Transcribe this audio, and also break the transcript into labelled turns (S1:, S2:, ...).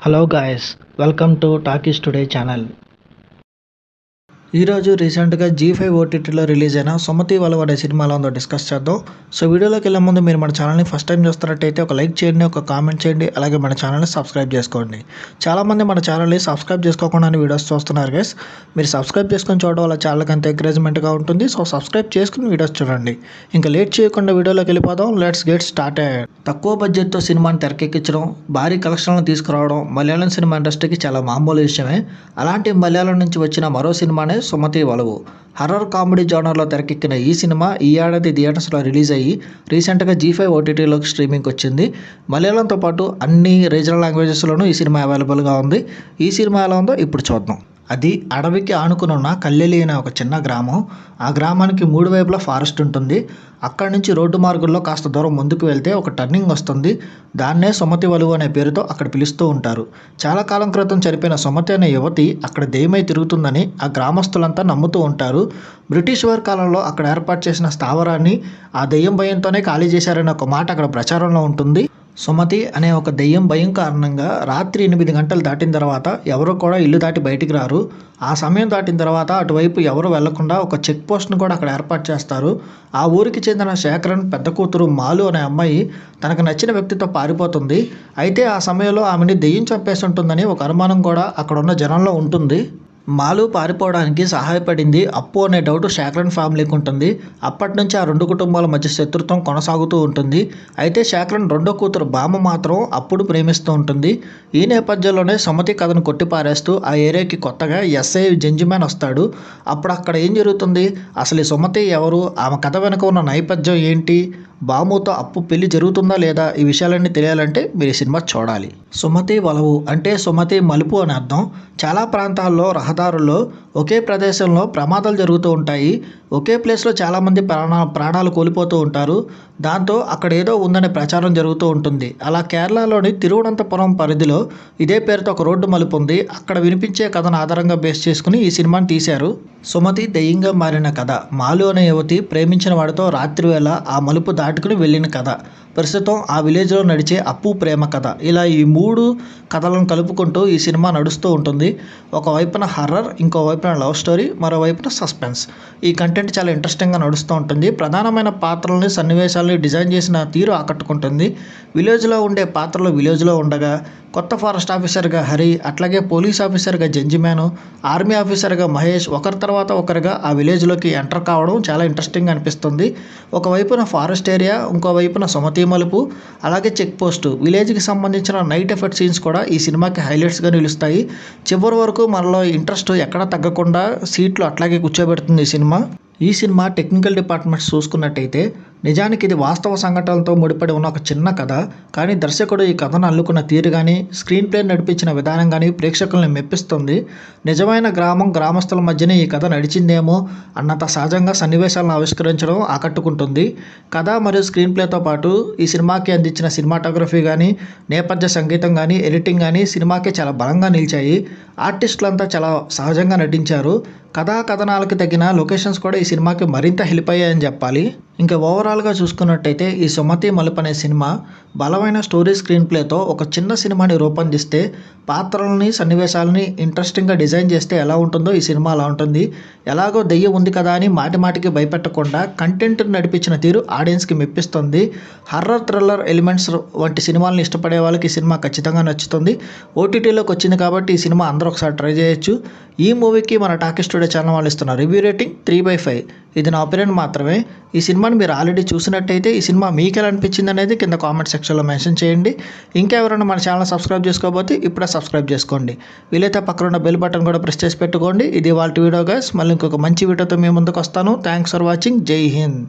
S1: Hello guys, welcome to Talkies Today channel. ఈరోజు రీసెంట్గా G five ఓటీటీలో రిలీజ్ అయిన సుమతి వలవ సినిమాలో ఉందో డిస్కస్ చేద్దాం. సో వీడియోలోకి వెళ్ళే ముందు మీరు మన ఛానల్ని ఫస్ట్ టైం చూస్తున్నట్టయితే ఒక లైక్ చేయండి ఒక కామెంట్ చేయండి అలాగే మన ఛానల్ని సబ్స్క్రైబ్ చేసుకోండి. చాలామంది మన ఛానల్ని సబ్స్క్రైబ్ చేసుకోకుండా వీడియోస్ చూస్తున్నారు గైస్ మీరు సబ్స్క్రైబ్ చేసుకొని చూడడం వల్ల ఛానల్కి అంత ఎంకరేజ్మెంట్గా ఉంటుంది. సో సబ్స్క్రైబ్ చేసుకుని వీడియోస్ చూడండి. ఇంకా లేట్ చేయకుండా వీడియోలోకి వెళ్ళిపోదాం. లెట్స్ గెట్ స్టార్ట్ తక్కువ బడ్జెట్తో సినిమాని తెరకెక్కించడం భారీ కలెక్షన్లను తీసుకురావడం మలయాళం సినిమా ఇండస్ట్రీకి చాలా మామూలు విషయమే. అలాంటి మలయాళం నుంచి వచ్చిన మరో సినిమానే సుమతి వలవు. హర్రర్ కామెడీ జోనర్లో తెరకెక్కిన ఈ సినిమా ఈ ఏడాది థియేటర్స్లో రిలీజ్ అయ్యి రీసెంట్గా జీ ఫైవ్ ఓటీటీలోకి స్ట్రీమింగ్కి వచ్చింది. మలయాళంతో పాటు అన్ని రీజనల్ లాంగ్వేజెస్లోనూ ఈ సినిమా అవైలబుల్గా ఉంది. ఈ సినిమా ఎలా ఉందో ఇప్పుడు చూద్దాం. అది అడవికి ఆనుకుని ఉన్న కల్లెలి అనే ఒక చిన్న గ్రామం. ఆ గ్రామానికి మూడు వైపులా ఫారెస్ట్ ఉంటుంది. అక్కడి నుంచి రోడ్డు మార్గంలో కాస్త దూరం ముందుకు వెళ్తే ఒక టర్నింగ్ వస్తుంది. దాన్నే సుమతి వలువు అనే పేరుతో అక్కడ పిలుస్తూ ఉంటారు. చాలా కాలం క్రితం చనిపోయిన సుమతి అనే యువతి అక్కడ దెయ్యమై తిరుగుతుందని ఆ గ్రామస్తులంతా నమ్ముతూ ఉంటారు. బ్రిటిష్ వారి కాలంలో అక్కడ ఏర్పాటు చేసిన స్థావరాన్ని ఆ దెయ్యం భయంతోనే ఖాళీ చేశారనే ఒక మాట అక్కడ ప్రచారంలో ఉంటుంది. సుమతి అనే ఒక దెయ్యం భయం కారణంగా రాత్రి ఎనిమిది గంటలు దాటిన తర్వాత ఎవరు కూడా ఇల్లు దాటి బయటికి రారు. ఆ సమయం దాటిన తర్వాత అటువైపు ఎవరు వెళ్ళకుండా ఒక చెక్ పోస్ట్ను కూడా అక్కడ ఏర్పాటు చేస్తారు. ఆ ఊరికి చెందిన శేఖరన్ పెద్ద కూతురు మాలు అనే అమ్మాయి తనకు నచ్చిన వ్యక్తితో పారిపోతుంది. అయితే ఆ సమయంలో ఆమెని దెయ్యం చంపేసి ఉంటుందని ఒక అనుమానం కూడా అక్కడ ఉన్న జనంలో ఉంటుంది. మాలు పారిపోవడానికి సహాయపడింది అప్పు అనే డౌట్ శాక్రన్ ఫ్యామిలీకి ఉంటుంది. అప్పటి నుంచి ఆ రెండు కుటుంబాల మధ్య శత్రుత్వం కొనసాగుతూ ఉంటుంది. అయితే శాక్రన్ రెండో కూతురు బామ్మ మాత్రం అప్పుడు ప్రేమిస్తూ ఉంటుంది. ఈ నేపథ్యంలోనే సుమతి కథను కొట్టిపారేస్తూ ఆ ఏరియాకి కొత్తగా ఎస్ఐ జంజిమ్యాన్ వస్తాడు. అప్పుడు అక్కడ ఏం జరుగుతుంది? అసలు ఈ సుమతి ఎవరు? ఆమె కథ వెనుక ఉన్న నేపథ్యం ఏంటి? బాముతో అప్పు పెళ్ళి జరుగుతుందా లేదా? ఈ విషయాలన్నీ తెలియాలంటే మీరు ఈ సినిమా చూడాలి. సుమతి వలవు అంటే సుమతి మలుపు అని అర్థం. చాలా ప్రాంతాల్లో రహదారుల్లో ఒకే ప్రదేశంలో ప్రమాదాలు జరుగుతూ ఉంటాయి. ఒకే ప్లేస్లో చాలామంది ప్రాణ ప్రాణాలు కోల్పోతూ ఉంటారు. దాంతో అక్కడ ఏదో ఉందనే ప్రచారం జరుగుతూ ఉంటుంది. అలా కేరళలోని తిరువనంతపురం పరిధిలో ఇదే పేరుతో ఒక రోడ్డు మలుపు ఉంది. అక్కడ వినిపించే కథను ఆధారంగా బేస్ చేసుకుని ఈ సినిమాని తీశారు. సుమతి దెయ్యంగా మారిన కథ. మాలు అనే యువతి ప్రేమించిన వాడితో రాత్రివేళ ఆ మలుపు దాటుకుని వెళ్ళిన కథ. ప్రస్తుతం ఆ విలేజ్లో నడిచే అప్పు ప్రేమ కథ. ఇలా ఈ మూడు కథలను కలుపుకుంటూ ఈ సినిమా నడుస్తూ ఉంటుంది. ఒకవైపున హర్రర్ ఇంకో వైపున లవ్ స్టోరీ మరోవైపున సస్పెన్స్. ఈ కంటెంట్ చాలా ఇంట్రెస్టింగ్గా నడుస్తూ ఉంటుంది. ప్రధానమైన పాత్రల్ని సన్నివేశాలని డిజైన్ చేసిన తీరు ఆకట్టుకుంటుంది. విలేజ్లో ఉండే పాత్రలు విలేజ్లో ఉండగా కొత్త ఫారెస్ట్ ఆఫీసర్గా హరి అట్లాగే పోలీస్ ఆఫీసర్గా జంజిమ్యాను ఆర్మీ ఆఫీసర్గా మహేష్ ఒకరి తర్వాత ఒకరిగా ఆ విలేజ్లోకి ఎంటర్ కావడం చాలా ఇంట్రెస్టింగ్ అనిపిస్తుంది. ఒకవైపున ఫారెస్ట్ ఏరియా ఇంకో వైపున సుమతి మలుపు అలాగే చెక్ పోస్ట్. విలేజ్కి సంబంధించిన నైట్ ఎఫెక్ట్ సీన్స్ కూడా ఈ సినిమాకి హైలైట్స్గా నిలుస్తాయి. చివరి వరకు మనలో ఇంట్రెస్ట్ ఎక్కడ తగ్గకుండా సీట్లు అట్లాగే కూర్చోబెడుతుంది ఈ సినిమా. ఈ సినిమా టెక్నికల్ డిపార్ట్మెంట్స్ చూసుకున్నట్టయితే నిజానికి ఇది వాస్తవ సంఘటనలతో ముడిపడి ఉన్న ఒక చిన్న కథ కానీ దర్శకుడు ఈ కథను అల్లుకున్న తీరు కానీ స్క్రీన్ ప్లే నడిపించిన విధానం కానీ ప్రేక్షకుల్ని మెప్పిస్తుంది. నిజమైన గ్రామం గ్రామస్తుల మధ్యనే ఈ కథ నడిచిందేమో అన్నంత సహజంగా సన్నివేశాలను ఆవిష్కరించడం ఆకట్టుకుంటుంది. కథ మరియు స్క్రీన్ ప్లేతో పాటు ఈ సినిమాకి అందించిన సినిమాటోగ్రఫీ కానీ నేపథ్య సంగీతం కానీ ఎడిటింగ్ కానీ సినిమాకి చాలా బలంగా నిలిచాయి. ఆర్టిస్టులంతా చాలా సహజంగా నటించారు. కథా కథనాలకు తగిన లొకేషన్స్ కూడా ఈ సినిమాకి మరింత హెల్ప్ అయ్యాయని చెప్పాలి. ఇంకా ఓవరాల్గా చూసుకున్నట్టయితే ఈ సుమతి మలుపు అనే సినిమా బలమైన స్టోరీ స్క్రీన్ ప్లేతో ఒక చిన్న సినిమాని రూపొందిస్తే పాత్రలని సన్నివేశాలని ఇంట్రెస్టింగ్గా డిజైన్ చేస్తే ఎలా ఉంటుందో ఈ సినిమా అలా ఉంటుంది. ఎలాగో దెయ్యం ఉంది కదా అని మాటి మాటికి భయపెట్టకుండా కంటెంట్ నడిపించిన తీరు ఆడియన్స్కి మెప్పిస్తుంది. హర్రర్ థ్రిల్లర్ ఎలిమెంట్స్ వంటి సినిమాలను ఇష్టపడే వాళ్ళకి ఈ సినిమా ఖచ్చితంగా నచ్చుతుంది. ఓటీటీలోకి వచ్చింది కాబట్టి ఈ సినిమా అందరూ ఒకసారి ట్రై చేయొచ్చు. ఈ మూవీకి మన టాకీ స్టూడియో ఛానల్ వాళ్ళు ఇస్తున్న review rating three by five ఇది నా ఒపీనియన్ మాత్రమే. ఈ సినిమాని మీరు ఆల్రెడీ చూసినట్టయితే ఈ సినిమా మీకు ఎలా అనిపించింది అనేది కింద కామెంట్ సెక్షన్లో మెన్షన్ చేయండి. ఇంకా ఎవరైనా మన ఛానల్ సబ్స్క్రైబ్ చేసుకోకపోతే ఇప్పుడే సబ్స్క్రైబ్ చేసుకోండి. వీలైతే పక్కనున్న బెల్ బటన్ కూడా ప్రెస్ చేసి పెట్టుకోండి. ఇది వాళ్ళ వీడియో గైస్ మళ్ళీ ఇంకొక మంచి వీడియోతో మీ ముందుకు వస్తాను. థ్యాంక్స్ ఫర్ వాచింగ్ జై హింద్